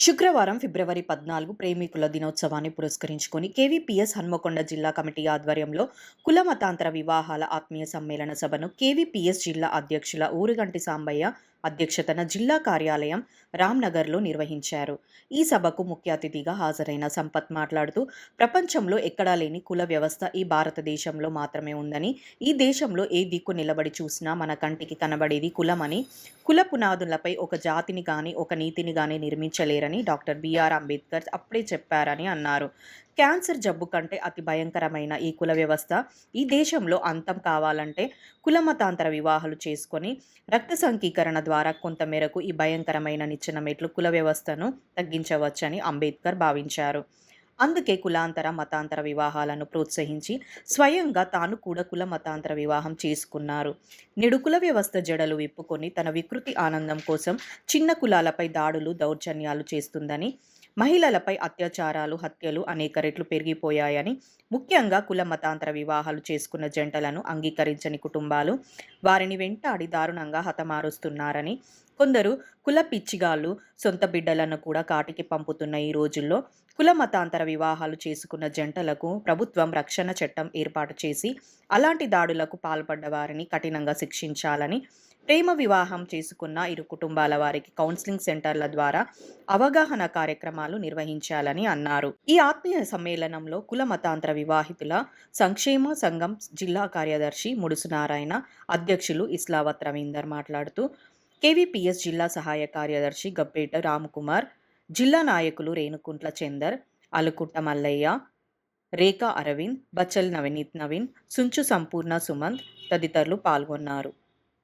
శుక్రవారం ఫిబ్రవరి పద్నాలుగు ప్రేమికుల దినోత్సవాన్ని పురస్కరించుకొని కేవీపీఎస్ హన్మకొండ జిల్లా కమిటీ ఆధ్వర్యంలో కుల మతాంతర వివాహాల ఆత్మీయ సమ్మేళన సభను కేవీపీఎస్ జిల్లా అధ్యక్షుల ఊరుగంటి సాంబయ్య అధ్యక్షతన జిల్లా కార్యాలయం రామ్నగర్లో నిర్వహించారు. ఈ సభకు ముఖ్య అతిథిగా హాజరైన సంపత్ మాట్లాడుతూ ప్రపంచంలో ఎక్కడా లేని కుల వ్యవస్థ ఈ భారతదేశంలో మాత్రమే ఉందని ఈ దేశంలో ఏ దిక్కు నిలబడి చూసినా మన కంటికి కనబడేది కులమని కుల పునాదులపై ఒక జాతిని కానీ ఒక నీతిని కానీ నిర్మించలేరని డాక్టర్ బిఆర్ అంబేద్కర్ అప్పుడే చెప్పారని అన్నారు. క్యాన్సర్ జబ్బు కంటే అతి భయంకరమైన ఈ కుల వ్యవస్థ ఈ దేశంలో అంతం కావాలంటే కుల మతాంతర వివాహాలు చేసుకొని రక్త సంకీకరణ ద్వారా కొంతమేరకు ఈ భయంకరమైన నిచ్చెన మెట్లు కుల వ్యవస్థను తగ్గించవచ్చని అంబేద్కర్ భావించారు. అందుకే కులాంతర మతాంతర వివాహాలను ప్రోత్సహించి స్వయంగా తాను కూడా కుల మతాంతర వివాహం చేసుకున్నారు. నిడుకుల వ్యవస్థ జడలు విప్పుకొని తన వికృతి ఆనందం కోసం చిన్న కులాలపై దాడులు దౌర్జన్యాలు చేస్తుందని మహిళలపై అత్యాచారాలు హత్యలు అనేక రెట్లు పెరిగిపోయాయని ముఖ్యంగా కుల మతాంతర వివాహాలు చేసుకున్న జంటలను అంగీకరించని కుటుంబాలు వారిని వెంటాడి దారుణంగా హతమారుస్తున్నారని కొందరు కుల పిచ్చిగాళ్ళు సొంత బిడ్డలను కూడా కాటికి పంపుతున్న ఈ రోజుల్లో కుల మతాంతర వివాహాలు చేసుకున్న జంటలకు ప్రభుత్వం రక్షణ చట్టం ఏర్పాటు చేసి అలాంటి దాడులకు పాల్పడ్డ వారిని కఠినంగా శిక్షించాలని ప్రేమ వివాహం చేసుకున్న ఇరు కుటుంబాల వారికి కౌన్సిలింగ్ సెంటర్ల ద్వారా అవగాహన కార్యక్రమాలు నిర్వహించాలని అన్నారు. ఈ ఆత్మీయ సమ్మేళనంలో కుల మతాంతర వివాహితుల సంక్షేమ సంఘం జిల్లా కార్యదర్శి ముడుసునారాయణ అధ్యక్షులు ఇస్లావత్ రవీందర్ మాట్లాడుతూ కేవీపీఎస్ జిల్లా సహాయ కార్యదర్శి గబ్బేట రామకుమార్ జిల్లా నాయకులు రేణుకుంట్ల చందర్ అలుకుట్ట మల్లయ్య రేఖా అరవింద్ బచ్చల్ నవనీత్ నవీన్ సుంచు సంపూర్ణ సుమంత్ తదితరులు పాల్గొన్నారు.